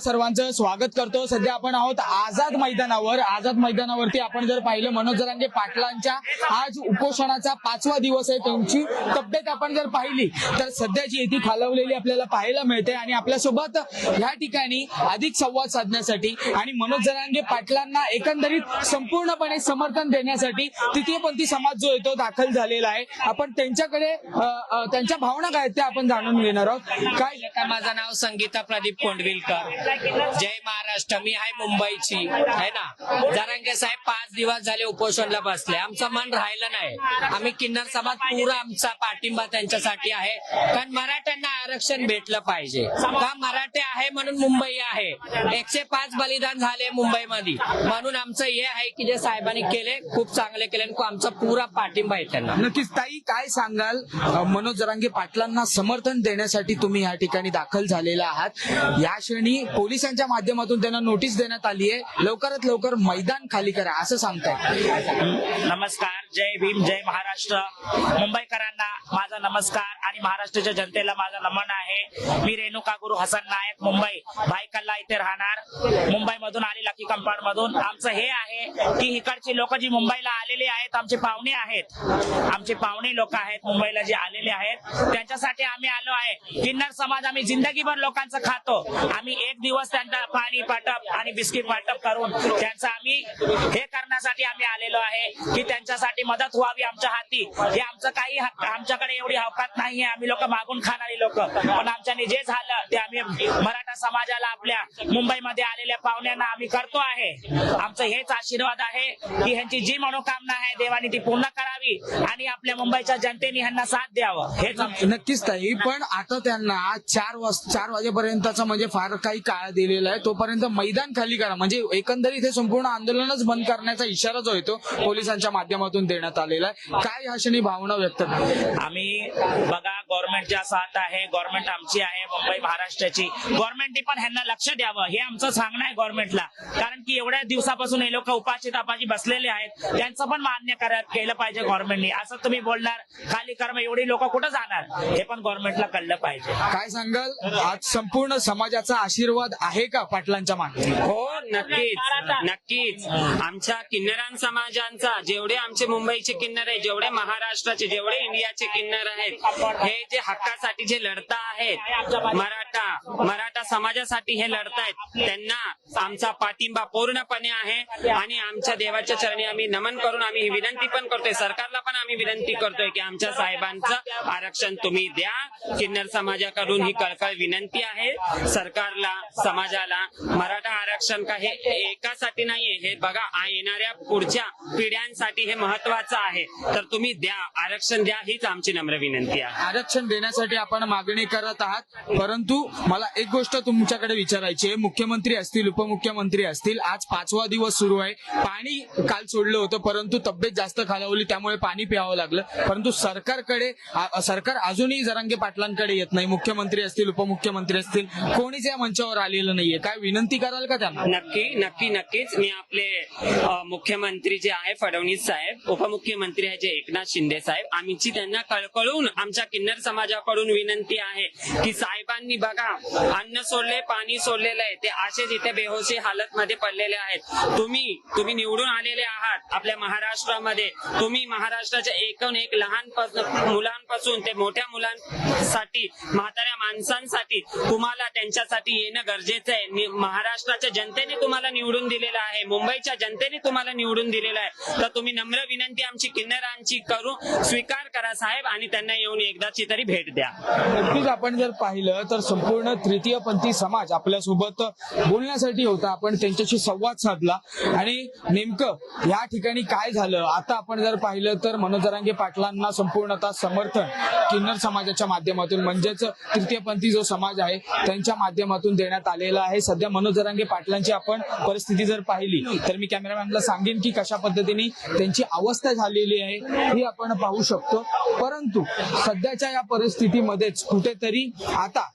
सर्वांचं स्वागत करतो. सध्या आपण आहोत आझाद मैदानावर. आझाद मैदानावरती आपण जर पाहिलं मनोज जरांगे पाटलांच्या आज उपोषणाचा पाचवा दिवस आहे. त्यांची तब्येत आपण जर पाहिली तर सध्याची येथे खालवलेली आपल्याला पाहायला मिळते आणि आपल्यासोबत ह्या ठिकाणी अधिक संवाद साधण्यासाठी आणि मनोज जरांगे पाटलांना एकंदरीत संपूर्णपणे समर्थन देण्यासाठी तृतीयपंथी समाज जो येतो दाखल झालेला आहे. आपण त्यांच्याकडे त्यांच्या भावना काय आहेत त्या आपण जाणून घेणार आहोत. काय? माझं नाव संगीता प्रदीप कोंडविलकर. जय महाराष्ट्र मी आहे मुंबईची. आहे ना? जरांगे साहेब पाच दिवस झाले उपोषणला बसले. आमचं मन राहिलं नाही. आम्ही किन्नर समाज पुरा आमचा पाठिंबा त्यांच्यासाठी आहे. कारण मराठ्यांना आरक्षण भेटलं पाहिजे. का मराठे म्हणून मुंबई आहे. एकशे पाच बलिदान झाले मुंबईमध्ये. म्हणून आमचं हे आहे की जे साहेबांनी केले खूप चांगले केले आणि आमचा पुरा पाठिंबा आहे त्यांना. नक्कीच ताई काय सांगाल? मनोज जरांगे पाटलांना समर्थन देण्यासाठी तुम्ही या ठिकाणी दाखल झालेला आहात. या क्षणी पोलिसांच्या माध्यमातून त्यांना नोटीस देण्यात आली आहे लवकरात लवकर मैदान खाली करा असं सांगताय. नमस्कार. जय भीम जय महाराष्ट्र. मुंबईकरांना माझा नमस्कार आणि महाराष्ट्राच्या जनतेला माझा नमन आहे. मी रेणुका गुरु हसन नायक मुंबई. भाईकल्ला इथे राहणार. मुंबई मधून आली लकी कंपाऊंड मधून आमचं हे आहे की इकडची लोक जी मुंबईला आलेली आहेत आमचे पाहुणे आहेत. आमचे पाहुणे लोक आहेत मुंबईला जे आलेले आहेत. त्यांच्यासाठी आम्ही आलो आहे. किन्नर समाज आम्ही जिंदगीभर लोकांचं खातो. आम्ही एक दिवस त्यांना पाणी वाटप आणि बिस्किट वाटप करून त्यांचं आम्ही हे करण्यासाठी आम्ही आलेलो आहे की त्यांच्यासाठी मदत व्हावी आमच्या हाती. हे आमचं काही हक्क- आमच्याकडे एवढी अवकात नाहीये. आम्ही लोक मागून खाणारी लोक. पण आमच्याने जे झालं ते आम्ही मराठा समाजाला आपल्या मुंबईमध्ये आलेल्या पाहुण्यांना आम्ही करतो आहे. आमचं हेच आशीर्वाद आहे की ह्यांची जी मनोकामना आहे देवानी ती पूर्ण करावी आणि आपल्या मुंबईच्या जनतेने ह्यांना साथ द्यावं. हेच आमचं नक्कीच ताई पण आता त्यांना चार वाज चार वाजेपर्यंतचा म्हणजे फार काही काळ दिलेला आहे. तोपर्यंत मैदान खाली करा. म्हणजे एकंदरीत हे संपूर्ण आंदोलनच बंद करण्याचा इशारा जो आहे तो पोलिसांच्या माध्यमातून देण्यात आलेला आहे. काय ह्या क्षणी भावना व्यक्त आम्ही बघा गव्हर्नमेंटच्या साथ आहे गव्हर्नमेंट आमची आहे. मुंबई महाराष्ट्राची. गव्हर्नमेंटने पण ह्यांना लक्ष द्यावं. हे आमचं सांगणं आहे गव्हर्नमेंटला कारण की एवढ्या दिवसापासून हे लोक उपाशी तापाशी बसलेले आहेत. त्यांचं पण मान्य करा केलं पाहिजे गव्हर्नमेंटने असं तुम्ही बोलणार खाली कर्म एवढी लोक कुठं जाणार? हे पण गव्हर्नमेंटला कळलं पाहिजे. काय सांगाल? आज संपूर्ण समाजाचा आशीर्वाद आहे का पाटलांच्या मागे? हो नक्कीच. नक्कीच. आमच्या किन्नरान समाजांचा जेवढे आमचे मुंबईचे किन्नर आहे जेवढे महाराष्ट्राचे जेवढे इंडियाचे किन्नर आहेत हे जे हक्कासाठी जे लढता आहेत मराठा मराठा समाजासाठी हे लढतायत. त्यांना आमचा पाठिंबा पूर्णपणे आहे आणि आमच्या देवाच्या चरणी आम्ही नमन करून आम्ही ही विनंती पण करतोय. सरकारला पण आम्ही विनंती करतोय की आमच्या साहेबांचं आरक्षण तुम्ही द्या. किन्नर समाजाकडून ही कळकळ विनंती आहे. सरकारला समाजाला मराठा आरक्षण का हे एकासाठी नाहीये. हे बघा येणाऱ्या पुढच्या पिढ्यांसाठी हे महत्वाचं आहे. तर तुम्ही द्या आरक्षण द्या हीच आमची नम्र विनंती आहे. आरक्षण देण्यासाठी आपण मागणी करत आहात. परंतु मला एक गोष्ट तुमच्याकडे विचारायची आहे. मुख्यमंत्री असतील उपमुख्यमंत्री असतील आज पाचवा दिवस सुरू आहे. पाणी काल सोडलं होतं परंतु तब्येत जास्त खालावली त्यामुळे पाणी प्यावं लागलं. परंतु सरकारकडे सरकार अजूनही जरांगे पाटलांकडे येत नाही. मुख्यमंत्री असतील उपमुख्यमंत्री असतील कोणीच या मंचावर आलेलं नाहीये. काय विनंती कराल का त्यांना? नक्की नक्की नक्कीच. मी आपले मुख्यमंत्री जे आहे फडणवीस साहेब उपमुख्यमंत्री आहे जे एकनाथ शिंदे साहेब आमची त्यांना कळकळून आमच्या किन्नर समाजाकडून विनंती आहे की साहेबांनी बघा अन्न सोडले पाणी सोडलेलं आहे. ते असेच इथे बेहोशी हालत मध्ये पडलेले आहेत. तुम्ही तुम्ही निवडून आलेले आहात आपल्या महाराष्ट्रामध्ये. तुम्ही महाराष्ट्राच्या एकूण एक लहान मुलांपासून ते मोठ्या मुलांसाठी म्हाताऱ्या माणसांसाठी तुम्हाला त्यांच्यासाठी येणं गरजेचं आहे. महाराष्ट्राच्या जनतेने तुम्हाला निवडून दिलेलं आहे. मुंबईच्या जनतेने तुम्हाला निवडून दिलेलं आहे. तर तुम्ही नम्र विनंती आमची किन्नरांची करू स्वीकार करा साहेब आणि त्यांना येऊन एकदाची तरी भेट द्या. नक्कीच आपण जर पाहिलं तर संपूर्ण तृतीयपंथी समाज आपल्यासोबत बोलण्यासाठी होता. आपण त्यांच्याशी संवाद साधला. आणि नेमकं या ठिकाणी काय झालं? आता आपण जर पाहिलं तर मनोजरांगे पाटलांना संपूर्णतः समर्थन किन्नर समाजाच्या माध्यमातून म्हणजेच तृतीयपंथी जो समाज आहे त्यांच्या माध्यमातून देण्यात आलेला आहे. सध्या मनोजरांगे पाटलांची आपण परिस्थिती जर पाहिली तर मी कॅमेरामॅनला सांगेन की कशा पद्धतीने त्यांची अवस्था झालेली आहे ही आपण पाहू शकतो. परंतु सध्याच्या या परिस्थितीमध्येच कुठेतरी आता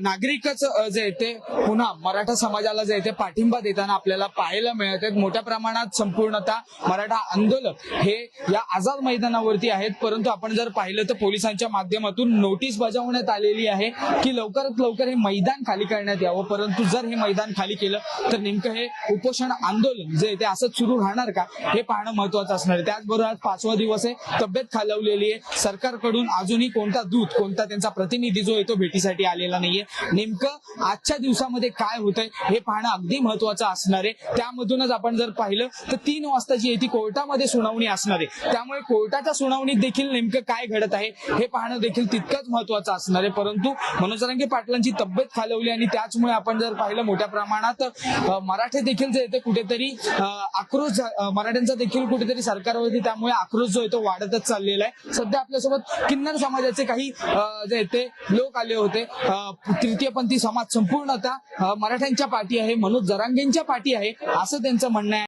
नागरिकच जे आहे ते पुन्हा मराठा समाजाला जे आहे ते पाठिंबा देताना आपल्याला पाहायला मिळत आहेत. मोठ्या प्रमाणात संपूर्णतः मराठा आंदोलक हे या आझाद मैदानावरती आहेत. परंतु आपण जर पाहिलं तर पोलिसांच्या माध्यमातून नोटीस बजावण्यात आलेली आहे की लवकरात लवकर हे मैदान खाली करण्यात यावं. परंतु जर हे मैदान खाली केलं तर नेमकं हे उपोषण आंदोलन जे ते असंच सुरू राहणार का? हे पाहणं महत्वाचं असणार आहे. त्याचबरोबर आज पाचवा दिवस आहे. तब्येत खालवलेली आहे. सरकारकडून अजूनही कोणता दूत कोणता त्यांचा प्रतिनिधी जो आहे तो भेटीसाठी आलेला नाहीये. नेमकं आजच्या दिवसामध्ये काय होतंय हे पाहणं अगदी महत्वाचं असणार आहे. त्यामधूनच आपण जर पाहिलं तर तीन वाजता जी आहे ती कोर्टामध्ये सुनावणी असणार आहे. त्यामुळे कोर्टाच्या सुनावणीत देखील नेमकं काय घडत आहे हे पाहणं देखील तितकंच महत्वाचं असणार आहे. परंतु मनोजरांगे पाटलांची तब्येत खालवली आणि त्याचमुळे आपण जर पाहिलं मोठ्या प्रमाणात मराठे देखील जे येते कुठेतरी आक्रोश मराठ्यांचा देखील कुठेतरी सरकारवरती त्यामुळे आक्रोश जो आहे तो वाढतच चाललेला आहे. सध्या आपल्यासोबत किन्नर समाजाचे काही जे येते ते लोक आले होते. तृतीयपंथी समाज संपूर्णतः मराठ्यांच्या पाठी आहे मनोज जरांगेंच्या पाठी आहे असं त्यांचं म्हणणं आहे.